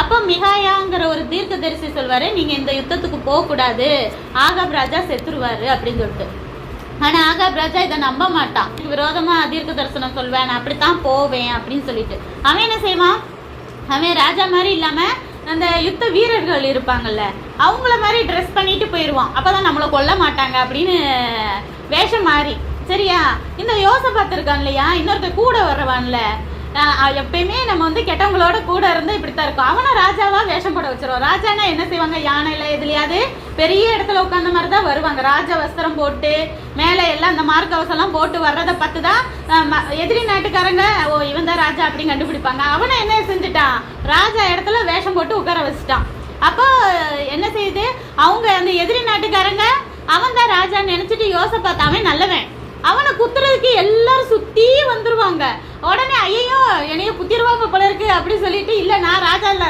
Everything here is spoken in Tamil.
அப்போ மிகாயாங்கிற ஒரு தீர்க்க தரிசி சொல்வார் நீங்கள் இந்த யுத்தத்துக்கு போகக்கூடாது. ஆகாப் ராஜா செத்துருவாரு அப்படின்னு சொல்லிட்டு. ஆனால் ஆகாப் ராஜா இதை நம்ப மாட்டான். விரோதமாக தீர்க்க தரிசனம் சொல்வேன் நான் அப்படித்தான் போவேன் அப்படின்னு சொல்லிட்டு. அவன் என்ன செய்வான்? அவன் ராஜா மாதிரி இல்லாமல் அந்த யுத்த வீரர்கள் இருப்பாங்கல்ல அவங்கள மாதிரி ட்ரெஸ் பண்ணிட்டு போயிடுவான் அப்பதான் நம்மளை கொல்ல மாட்டாங்க அப்படின்னு வேஷம் மாறி. சரியா? இந்த யோசை பார்த்துருக்கான் இல்லையா? இன்னொருத்த கூட வர்றவான்ல எப்பயுமே நம்ம வந்து கெட்டவங்களோட கூட இருந்து இப்படித்தான் இருக்கும். அவனை ராஜாவா வேஷம் போட வச்சிருவோம். ராஜானா என்ன செய்வாங்க? யானையில எதுலயாவது பெரிய இடத்துல உட்காந்த மாதிரி தான் வருவாங்க. ராஜ வஸ்திரம் போட்டு மேலே எல்லாம் அந்த மார்க்கவசம் எல்லாம் போட்டு வர்றதை பார்த்து தான் எதிரி நாட்டுக்காரங்க ஓ இவன் தான் ராஜா அப்படின்னு கண்டுபிடிப்பாங்க. அவனை என்ன செஞ்சுட்டான்? ராஜா இடத்துல வேஷம் போட்டு உட்கார வச்சுட்டான். அப்போ என்ன செய்யுது? அவங்க அந்த எதிரி நாட்டுக்காரங்க அவன் தான் ராஜான்னு நினைச்சிட்டு யோசை பார்த்தாவே நல்லவன். அவனை குத்துறதுக்கு எல்லாரும் சுத்தி வந்துருவாங்க. உடனே ஐயோ என்னைய குத்திடுவாங்க போல இருக்கு அப்படின்னு சொல்லிட்டு இல்ல நான் ராஜா இல்ல